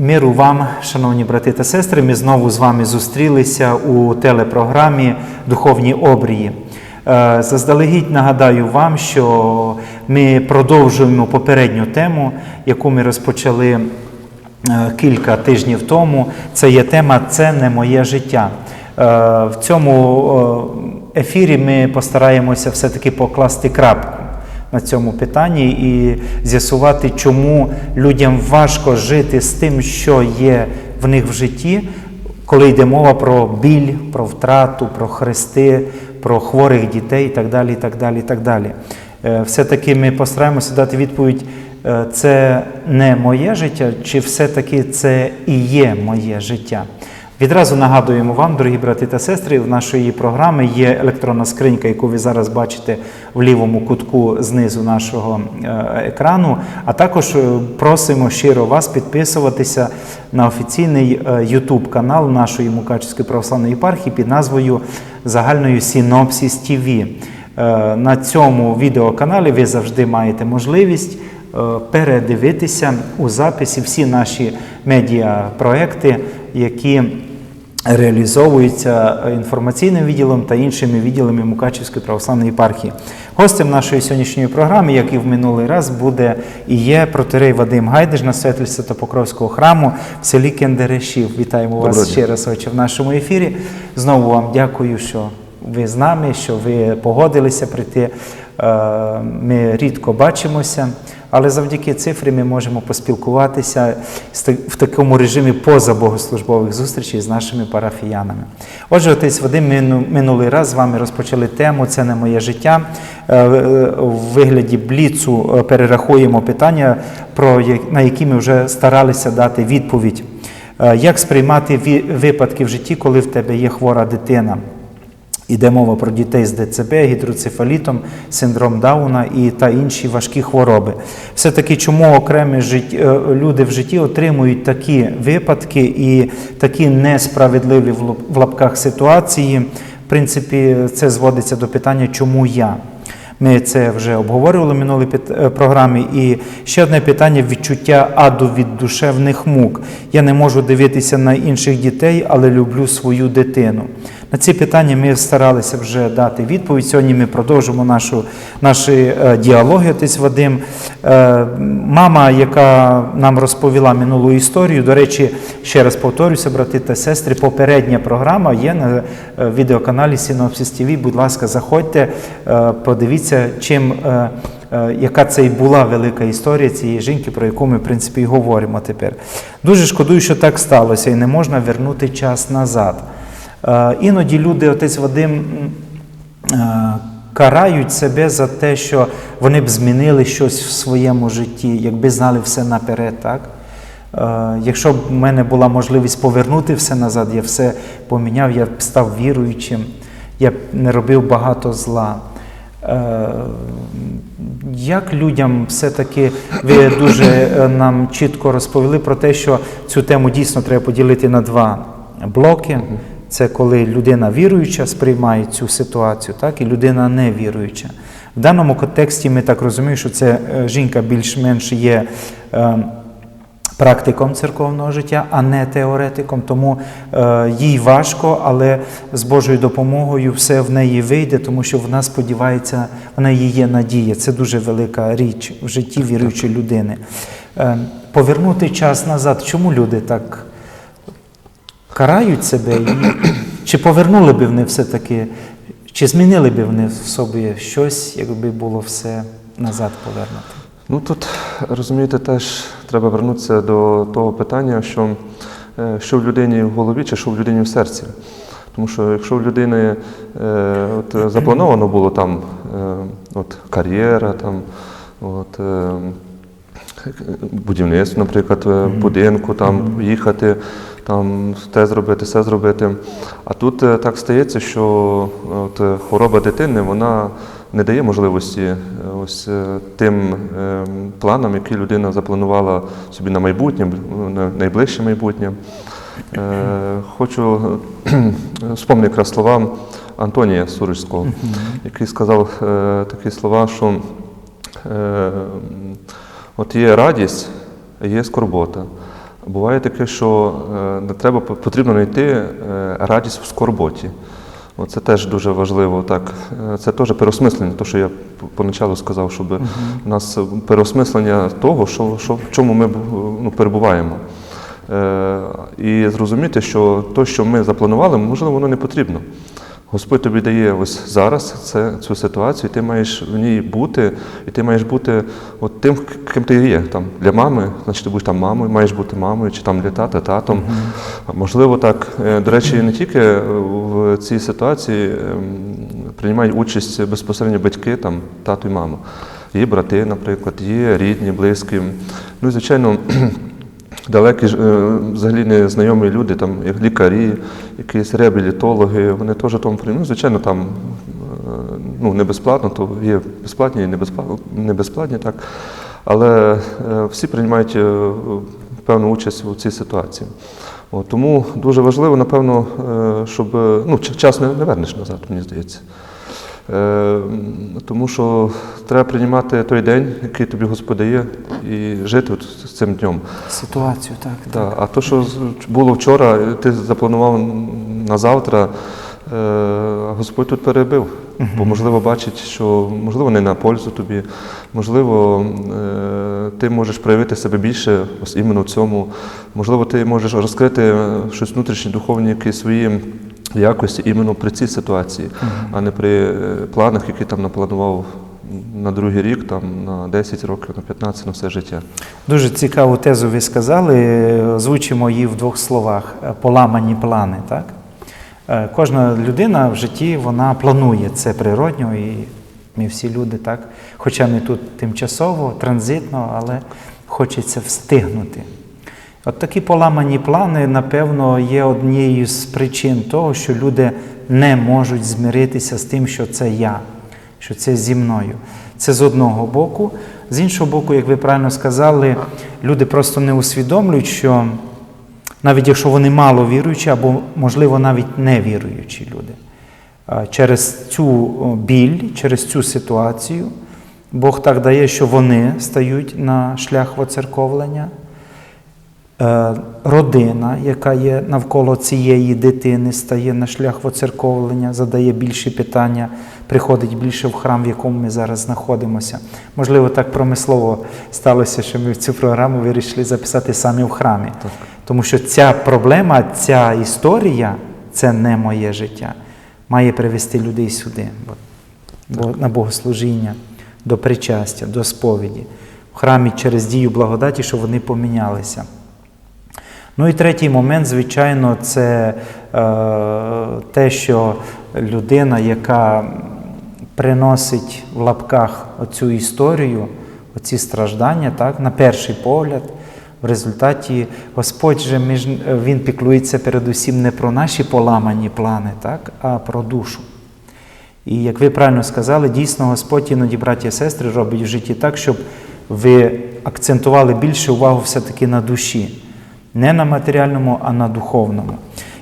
Миру вам, шановні брати та сестри, ми знову з вами зустрілися у телепрограмі Духовні обрії. Е, Заздалегідь нагадаю вам, що ми продовжуємо попередню тему, яку ми розпочали е, кілька тижнів тому. Це є тема Це не моє життя. Е, В цьому ефірі ми постараємося все-таки покласти крапку на цьому питанні і з'ясувати, чому людям важко жити з тим, що є в них в житті, коли йде мова про біль, про втрату, про хрести, про хворих дітей і так далі. і так далі, і так далі. Е, Все-таки ми постараємося дати відповідь, е, це не моє життя, чи все-таки це і є моє життя. Відразу нагадуємо вам, дорогі брати та сестри, в нашої програми є електронна скринька, яку ви зараз бачите в лівому кутку знизу нашого е, екрану. А також е, просимо щиро вас підписуватися на офіційний YouTube канал нашої Мукачівської православної єпархії під назвою Загальною Синопсіс ТВ. Е, На цьому відеоканалі ви завжди маєте можливість е, передивитися у записі всі наші медіапроекти, які реалізовуються інформаційним відділом та іншими відділами Мукачівської православної єпархії. Гостем нашої сьогоднішньої програми, як і в минулий раз, буде і є протерей Вадим Гайдиш, настоятель Святопокровського храму в селі Кендерешів. Вітаємо Доброго вас дня. ще раз отче, в нашому ефірі. Знову вам дякую, що ви з нами, що ви погодилися прийти. Е, Ми рідко бачимося, але завдяки цифрі ми можемо поспілкуватися в такому режимі поза богослужбових зустрічей з нашими парафіянами. Отже, отець Вадим, ми минулий раз з вами розпочали тему Це не моє життя. Е, В вигляді бліцу е, перерахуємо питання, на які ми вже старалися дати відповідь. Як сприймати випадки в житті, коли в тебе є хвора дитина? Іде мова про дітей з ДЦП, гідроцефалітом, синдром Дауна і та інші важкі хвороби. Все-таки чому окремі жит... е, люди в житті отримують такі випадки і такі несправедливі в лапках ситуації? В принципі, це зводиться до питання, чому я? Ми це вже обговорювали в минулій е, програмі. І ще одне питання відчуття аду від душевних мук. Я не можу дивитися на інших дітей, але люблю свою дитину. На ці питання ми старалися вже дати відповідь. Сьогодні ми продовжимо нашу, наші е, діалоги. Отець Вадим, Е, мама, яка нам розповіла минулу історію. До речі, ще раз повторюся, брати та сестри. Попередня програма є на е, відеоканалі Синопсис ТВ. Будь ласка, заходьте, подивіться, чим. Яка це і була велика історія цієї жінки, про яку ми, в принципі, і говоримо тепер. Дуже шкодую, що так сталося, і не можна вернути час назад. Е, Іноді люди, отець Вадим, е, карають себе за те, що вони б змінили щось в своєму житті, якби знали все наперед, так? Е, Якщо б в мене була можливість повернути все назад, я все поміняв, я б став віруючим, я б не робив багато зла. Як людям все-таки ви дуже нам чітко розповіли про те, що цю тему дійсно треба поділити на два блоки. Це коли людина віруюча сприймає цю ситуацію, так, і людина невіруюча. В даному контексті ми так розуміємо, що це е, жінка більш-менш є е, практиком церковного життя, а не теоретиком. Тому е, їй важко, але з Божою допомогою все в неї вийде, тому що вона сподівається, в неї є надія. Це дуже велика річ в житті віруючої людини. Е, повернути час назад. Чому люди так карають себе? І, чи повернули б вони все-таки, чи змінили б вони в собі щось, якби було все назад повернуто? Ну тут розумієте, теж треба вернутися до того питання, що, е, що в людині в голові чи що в людині в серці. Тому що якщо в людини е, от, заплановано було там е, от, кар'єра, там, от, е, будівництво, наприклад, будинку, там, їхати, там, те зробити, все зробити. А тут е, так стається, що от, е, хвороба дитини вона не дає можливості е, ось е, тим е, планам, які людина запланувала собі на майбутнє, на найближче майбутнє. Е, Хочу е, вспомнити якраз слова Антонія Сурицького, який сказав е, такі слова, що е, от є радість, є скорбота. Буває таке, що е, не треба потрібно знайти е, радість в скорботі. Це теж дуже важливо. Так. Е, Це теж переосмислення, те, що я поначалу сказав, щоб у нас переосмислення того, що, що, в чому ми ну, перебуваємо. Е, І зрозуміти, що те, що ми запланували, можливо, воно не потрібно. Господь тобі дає ось зараз це, цю ситуацію, і ти маєш в ній бути, і ти маєш бути от тим, ким ти є. Там, для мами, значить ти будеш там мамою, маєш бути мамою, чи там для тата, татом. Можливо, так. Е, До речі, не тільки в цій ситуації ем, приймають участь безпосередньо батьки, там, тато і мама. Є брати, наприклад, є рідні, близькі. Ну звичайно. Далекі е, взагалі незнайомі люди, там лікарі, якісь реабілітологи, вони теж тому. Ну, звичайно, там е, ну, не безплатно, то є безплатні і не безплатні, так. Але е, всі приймають певну участь у цій ситуації. От, тому дуже важливо, напевно, щоб ну, час не вернеш назад, мені здається. Е, Тому що треба приймати той день, який тобі Господь дає, і жити от з цим днем. Ситуацію, так. Так, а то, що було вчора, ти запланував на завтра, е, Господь тут перебив. Бо, можливо, бачить, що можливо не на пользу тобі, можливо, е, ти можеш проявити себе більше ось іменно в цьому. Можливо, ти можеш розкрити щось внутрішні духовні якісь свої якості іменно при цій ситуації, а не при е, планах, які там напланував на другий рік, там, на 10 років, на 15, на все життя. Дуже цікаву тезу ви сказали. Озвучимо її в двох словах: поламані плани. Так? Е, Кожна людина в житті вона планує це природньо, і ми всі люди, так? Хоча ми тут тимчасово, транзитно, але хочеться встигнути. От такі поламані плани, напевно, є однією з причин того, що люди не можуть змиритися з тим, що це я, що це зі мною. Це з одного боку. З іншого боку, як ви правильно сказали, люди просто не усвідомлюють, що навіть якщо вони мало віруючі, або, можливо, навіть не віруючі люди, через цю біль, через цю ситуацію, Бог так дає, що вони стають на шлях воцерковлення. Е, Родина, яка є навколо цієї дитини, стає на шлях воцерковлення, задає більші питання, приходить більше в храм, в якому ми зараз знаходимося. Можливо, так промислово сталося, що ми цю програму вирішили записати саме в храмі. Тому що ця проблема, ця історія це не моє життя. Має привести людей сюди, бо на богослужіння, до причастя, до сповіді. В храмі через дію благодаті, щоб вони помінялися. Ну і третій момент, звичайно, це е, те, що людина, яка приносить в лапках оцю історію, оці страждання, так, на перший погляд, в результаті Господь же між, Він піклується передусім не про наші поламані плани, так, а про душу. І як ви правильно сказали, дійсно Господь іноді, браті і сестри, робить в житті так, щоб ви акцентували більше увагу все-таки на душі. Не на матеріальному, а на духовному.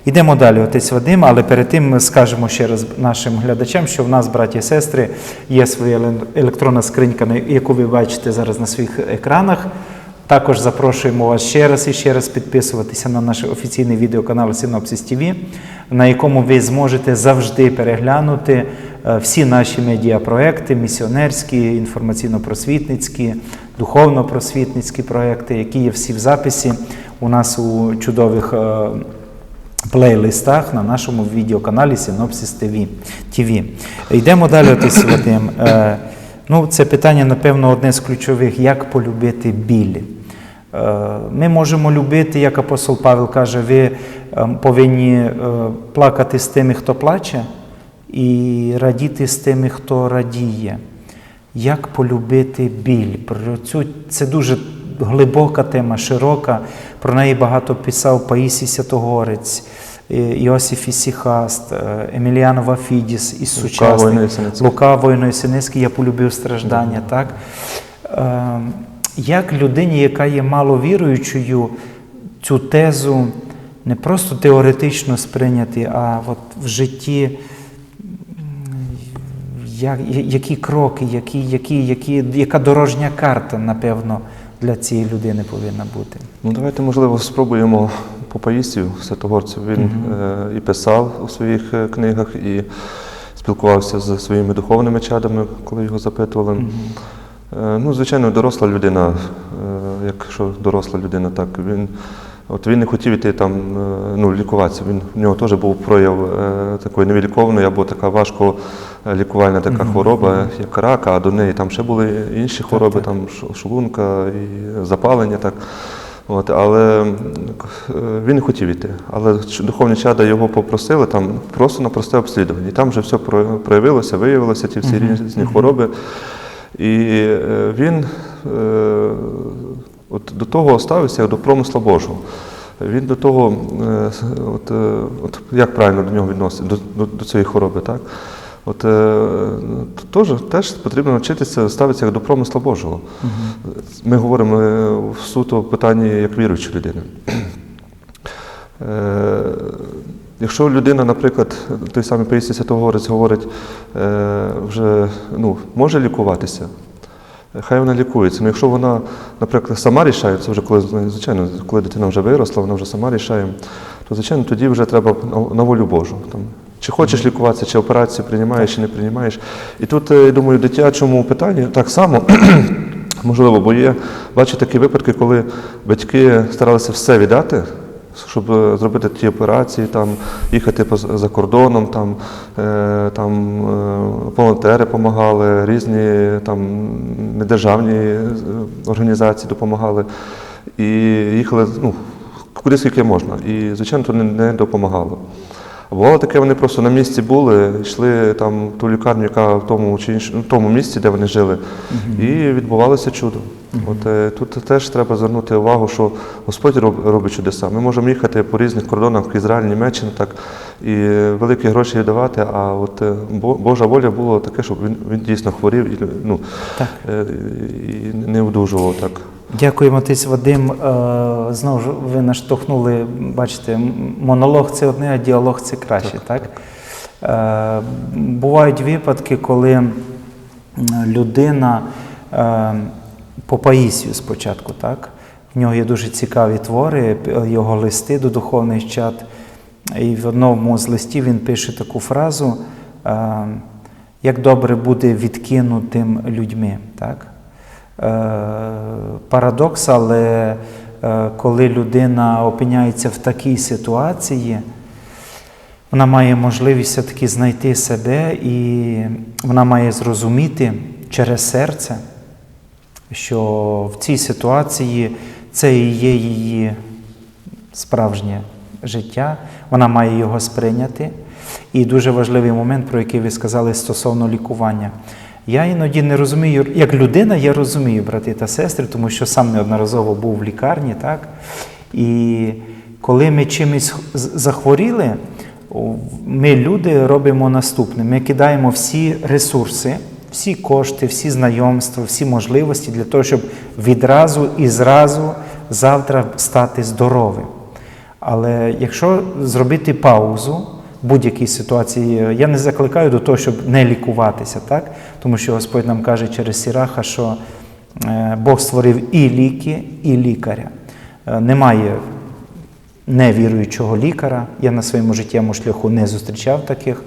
Йдемо далі, отець Вадим, але перед тим ми скажемо ще раз нашим глядачам, що в нас, браті і сестри, є своя електронна скринька, яку ви бачите зараз на своїх екранах. Також запрошуємо вас ще раз і ще раз підписуватися на наш офіційний відеоканал Синопсис ТВ, на якому ви зможете завжди переглянути е, всі наші медіапроекти, місіонерські, інформаційно-просвітницькі, духовно-просвітницькі проекти, які є всі в записі у нас у чудових е, плейлистах на нашому відеоканалі Синопсис ТВ. Йдемо далі, отець Вадим. Е, Ну, це питання, напевно, одне з ключових: як полюбити біль. Е, Ми можемо любити, як апостол Павел каже, ви повинні плакати з тими, хто плаче, і радіти з тими, хто радіє. Як полюбити біль? Це дуже глибока тема, широка. Про неї багато писав Паїсій Святогорець, е, Іосиф Ісіхаст, е, Еміліано Вафідіс із сучасних. Лука Воїною-Синицький, я полюбив страждання. Так? Е, Як людині, яка є маловіруючою, цю тезу не просто теоретично сприйняти, а от в житті як, які кроки, які, які, які, яка дорожня карта, напевно, для цієї людини повинна бути. Ну, давайте, можливо, спробуємо по Паїсію Святогорцю. Він е, і писав у своїх е, книгах, і спілкувався з своїми духовними чадами, коли його запитували. Е, ну, звичайно, доросла людина, е, якщо доросла людина, так він. От він не хотів іти там е, ну, лікуватися. Він, в нього теж був прояв е, такої невиліковної або така важко е, лікувальна така хвороба, як рака, а до неї там ще були інші хвороби, там шлунка і запалення. Так. От, але він не хотів іти. Але духовні чада його попросили там просто на просте обслідування. І там вже все проявилося, виявилося ті всі різні хвороби. І він от до того ставився як до промисла Божого. Він до того, е, от, е, от як правильно до нього відносити, до, до, до цієї хвороби, так? От е, то- теж, теж потрібно навчитися ставитися як до промисла Божого. Ми говоримо в суто питанні як віруюча людина. Е, Якщо людина, наприклад, той самий Паїсій Святогорець говорить, е, вже ну, може лікуватися, хай вона лікується. Ну, якщо вона, наприклад, сама рішає, це вже коли, звичайно, коли дитина вже виросла, вона вже сама рішає, то, звичайно, тоді вже треба на, волю Божу. Там, чи хочеш лікуватися, чи операцію приймаєш, чи не приймаєш. І тут, е, я думаю, дитячому питанні так само. Можливо, бо є, бачу такі випадки, коли батьки старалися все віддати, щоб е, зробити ті операції, там, їхати за кордоном, там, е, там, е, волонтери допомагали, різні там, недержавні організації допомагали. І їхали ну, куди скільки можна. І, звичайно, то не допомагало. Бувало таке, вони просто на місці були, йшли там в ту лікарню, яка в тому чи іншому, в тому місці, де вони жили, і відбувалося чудо. От е, тут теж треба звернути увагу, що Господь роб- робить чудеса. Ми можемо їхати по різних кордонах в Ізраїль, Німеччину, так і великі гроші віддавати. А от е, Божа воля була таке, щоб він, він дійсно хворів і ну, Так. е, і не одужував так. Дякуємо, отець Вадим. Е, Знову ж ви наштовхнули, бачите, монолог це одне, а діалог це краще, так? Е, Бувають випадки, коли людина е, по Паїсію спочатку, так? В нього є дуже цікаві твори, його листи до духовних чат. І в одному з листів він пише таку фразу: як добре бути відкинутим людьми. Так? Е, Парадокс, але е, коли людина опиняється в такій ситуації, вона має можливість все-таки знайти себе і вона має зрозуміти через серце, що в цій ситуації це і є її справжнє життя, вона має його сприйняти. І дуже важливий момент, про який ви сказали стосовно лікування. Я іноді не розумію, як людина, я розумію, брати та сестри, тому що сам неодноразово був в лікарні, так? І коли ми чимось захворіли, ми, люди, робимо наступне: ми кидаємо всі ресурси, всі кошти, всі знайомства, всі можливості для того, щоб відразу і зразу завтра стати здоровим. Але якщо зробити паузу будь-якій ситуації, я не закликаю до того, щоб не лікуватися, так? тому що Господь нам каже через Сіраха, що е, Бог створив і ліки, і лікаря. Е, Немає невіруючого лікаря. Я на своєму життєвому шляху не зустрічав таких.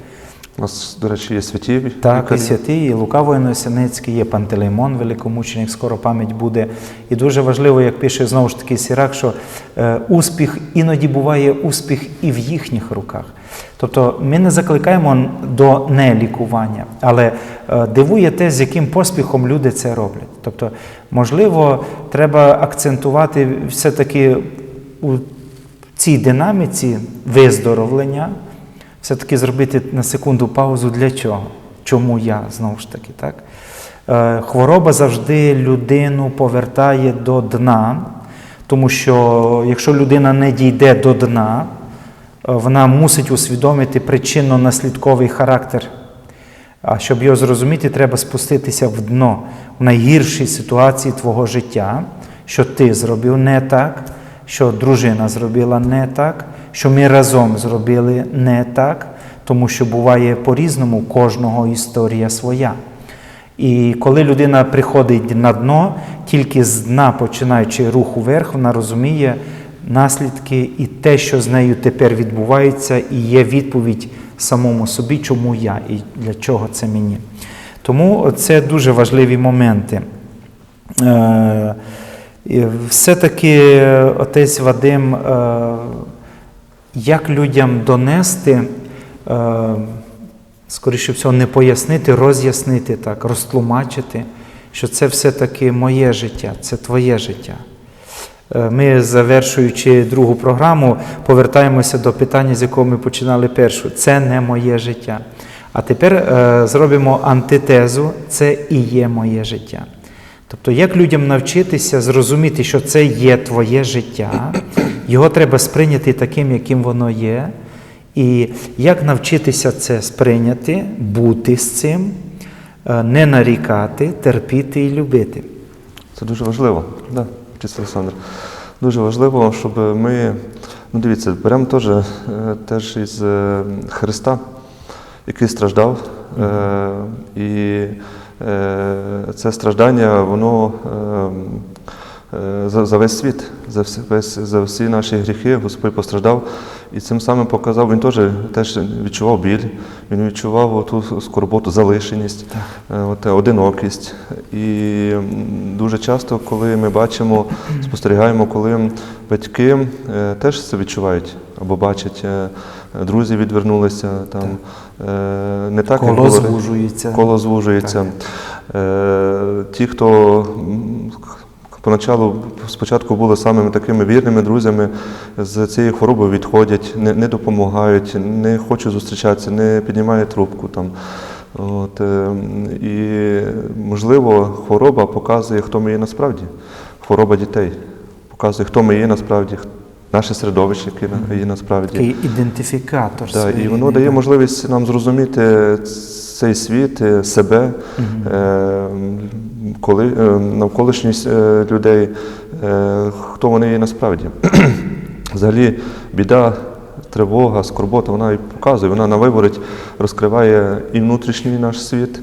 У нас, до речі, є святі Так, лікарі. і святий, і Лука Воєносяницький, є Пантелеймон, великомученик, скоро пам'ять буде. І дуже важливо, як пише знову ж таки Сірак, що е, успіх іноді буває успіх і в їхніх руках. Тобто ми не закликаємо до нелікування, але е, дивує те, з яким поспіхом люди це роблять. Тобто, можливо, треба акцентувати все-таки у цій динаміці виздоровлення все-таки зробити на секунду паузу для чого? Чому я знову ж таки, так? Е, Хвороба завжди людину повертає до дна, тому що якщо людина не дійде до дна, вона мусить усвідомити причинно-наслідковий характер. А щоб його зрозуміти, треба спуститися в дно в найгіршій ситуації твого життя, що ти зробив не так, що дружина зробила не так, що ми разом зробили не так, тому що буває по-різному кожного історія своя. І коли людина приходить на дно, тільки з дна, починаючи рух уверх, вона розуміє наслідки і те, що з нею тепер відбувається, і є відповідь самому собі, чому я і для чого це мені. Тому це дуже важливі моменти. Е, Все-таки отець Вадим, е, як людям донести, е, скоріше всього, не пояснити, роз'яснити так, розтлумачити, що це все-таки моє життя, це твоє життя. Е, Ми, завершуючи другу програму, повертаємося до питання, з якого ми починали першу. Це не моє життя. А тепер е, зробимо антитезу, це і є моє життя. Тобто, як людям навчитися зрозуміти, що це є твоє життя, його треба сприйняти таким, яким воно є, і як навчитися це сприйняти, бути з цим, е, не нарікати, терпіти і любити. Це дуже важливо, да, отець Олександр. Дуже важливо, щоб ми, ну дивіться, беремо теж, е, теж із е, Христа, який страждав, е, і це страждання, воно за, за весь світ, за, всі- весь, за всі наші гріхи Господь постраждав. І цим самим показав, він теж, теж відчував біль, він відчував ту скорботу, залишеність, е, от, одинокість. І дуже часто, коли ми бачимо, спостерігаємо, коли батьки е, теж це відчувають або бачать, е, друзі відвернулися, там, е, не так, як Коло було- звужується. Коло звужується. Е, ті, хто поначалу спочатку були самими такими вірними друзями, з цієї хвороби відходять, не, не допомагають, не хочуть зустрічатися, не піднімають трубку. Там. От, е, і, можливо, хвороба показує, хто ми є насправді. Хвороба дітей показує, хто ми є насправді, наше середовище, яке є насправді. Такий ідентифікатор. Да, і воно дає можливість нам зрозуміти цей світ, е, себе, е, коли, е, навколишність е, людей, е, хто вони є насправді. Взагалі, біда, тривога, скорбота, вона і показує, вона на виворить розкриває і внутрішній наш світ,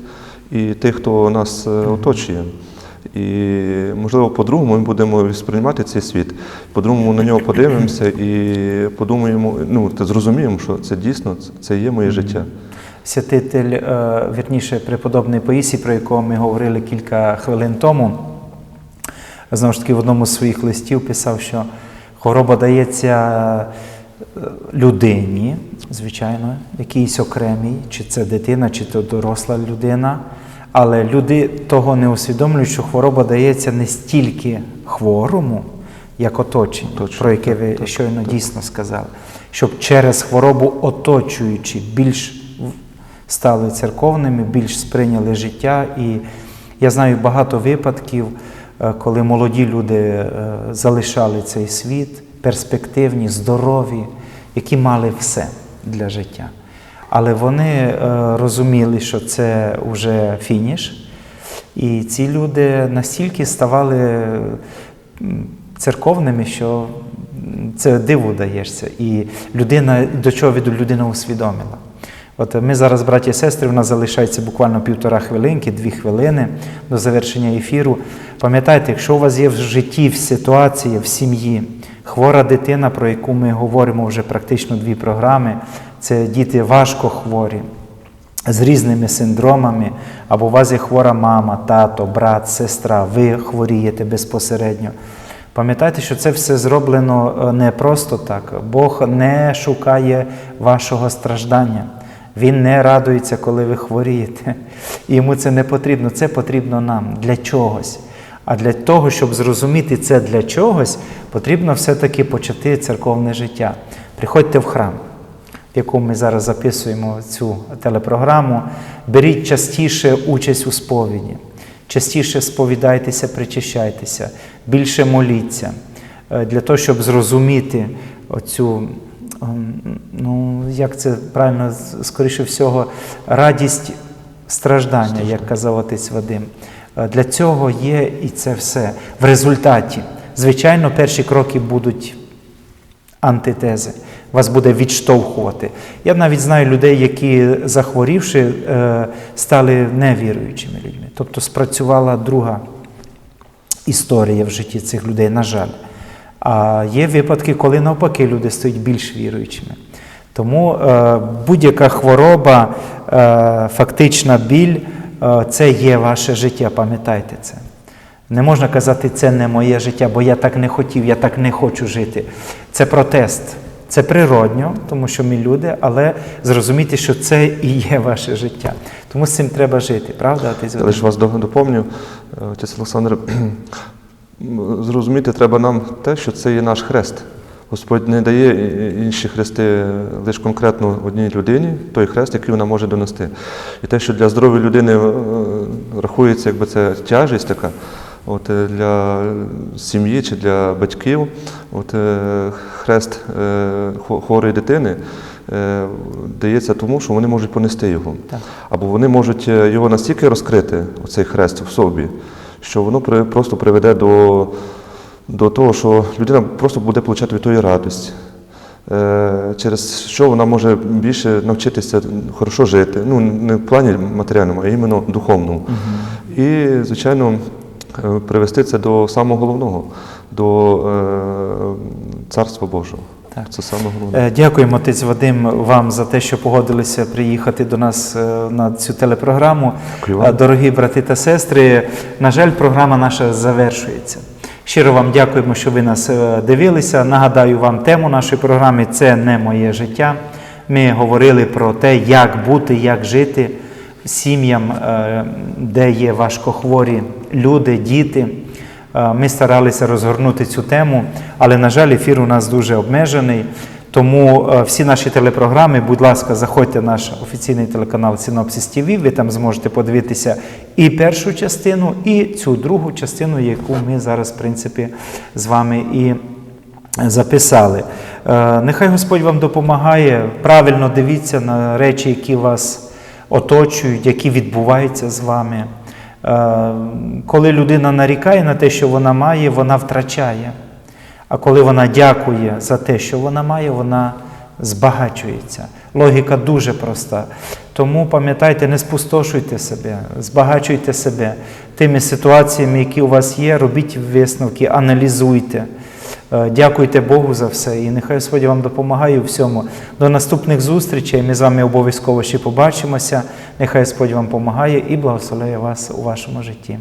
і тих, хто нас оточує. І, можливо, по-другому ми будемо сприймати цей світ, по-другому на нього подивимося і подумаємо, ну, зрозуміємо, що це дійсно це є моє життя. Святитель, е, вірніше, преподобний Паїсій, про якого ми говорили кілька хвилин тому, знову ж таки, в одному з своїх листів писав, що хвороба дається е, людині, звичайно, якійсь окремій, чи це дитина, чи це доросла людина. Але люди того не усвідомлюють, що хвороба дається не стільки хворому, як оточенню, Точно, про яке ви щойно дійсно сказали, щоб через хворобу оточуючи більш стали церковними, більш сприйняли життя. І я знаю багато випадків, е, коли молоді люди е, залишали цей світ, перспективні, здорові, які мали все для життя. Але вони е, розуміли, що це вже фініш. І ці люди настільки ставали церковними, що це диву даєшся. І людина до чого від людина усвідомила. От ми зараз, браті і сестри, у нас залишається буквально півтора хвилинки, дві хвилини до завершення ефіру. Пам'ятайте, якщо у вас є в житті в ситуації, в сім'ї, хвора дитина, про яку ми говоримо вже практично дві програми, це діти важко хворі з різними синдромами, або у вас є хвора мама, тато, брат, сестра, ви хворієте безпосередньо. Пам'ятайте, що це все зроблено е, не просто так. Бог не шукає вашого страждання. Він не радується, коли ви хворієте. Йому це не потрібно. Це потрібно нам для чогось. А для того, щоб зрозуміти це для чогось, потрібно все-таки почати церковне життя. Приходьте в храм в якому ми зараз записуємо цю телепрограму, беріть частіше участь у сповіді, частіше сповідайтеся, причащайтеся, більше моліться, е, для того, щоб зрозуміти оцю, ну, як це правильно, скоріше всього, радість страждання, як казав отець Вадим. Е, Для цього є і це все. В результаті, звичайно, перші кроки будуть антитези, вас буде відштовхувати. Я навіть знаю людей, які, захворівши, е, стали невіруючими людьми. Тобто спрацювала друга історія в житті цих людей, на жаль. А є випадки, коли навпаки люди стають більш віруючими. Тому е, будь-яка хвороба, е, фактична біль е, це є ваше життя, пам'ятайте це. Не можна казати, це не моє життя, бо я так не хотів, я так не хочу жити. Це протест. Це природньо, тому що ми люди, але зрозумійте, що це і є ваше життя. Тому з цим треба жити, правда? Лише вас до- доповню, е, отець Олександр. Зрозуміти треба нам те, що це є наш хрест. Господь не дає інші хрести лише конкретно одній людині, той хрест, який вона може донести. І те, що для здорової людини е, рахується, якби це тяжість така, от е, для сім'ї чи для батьків, от е, хрест хворої дитини дається тому, що вони можуть понести його. Так. Або вони можуть його настільки розкрити, оцей хрест в собі, що воно просто приведе до, до того, що людина просто буде отримати від тої радості. Е, Через що вона може більше навчитися хорошо жити. Ну, не в плані матеріальному, а іменно духовному. І, звичайно, е, привести це до самого головного, до е, Царства Божого. Так. Це саме головне. Е, Дякуємо, отець Вадим, вам за те, що погодилися приїхати до нас е, на цю телепрограму. Дякую. Е, Дорогі брати та сестри, на жаль, програма наша завершується. Щиро вам дякуємо, що ви нас дивилися. Нагадаю вам тему нашої програми це не моє життя. Ми говорили про те, як бути, як жити сім'ям, де є важкохворі люди, діти. Ми старалися розгорнути цю тему, але, на жаль, ефір у нас дуже обмежений. Тому всі наші телепрограми, будь ласка, заходьте на наш офіційний телеканал Синопсис ТВ, ви там зможете подивитися і першу частину, і цю другу частину, яку ми зараз, в принципі, з вами і записали. Нехай Господь вам допомагає, правильно дивіться на речі, які вас оточують, які відбуваються з вами. Е, Коли людина нарікає на те, що вона має, вона втрачає. А коли вона дякує за те, що вона має, вона збагачується. Логіка дуже проста. Тому пам'ятайте, не спустошуйте себе, збагачуйте себе тими ситуаціями, які у вас є, робіть висновки, аналізуйте. Е, Дякуйте Богу за все і нехай Господь вам допомагає у всьому. До наступних зустрічей. Ми з вами обов'язково ще побачимося. Нехай Господь вам допомагає і благословляє вас у вашому житті.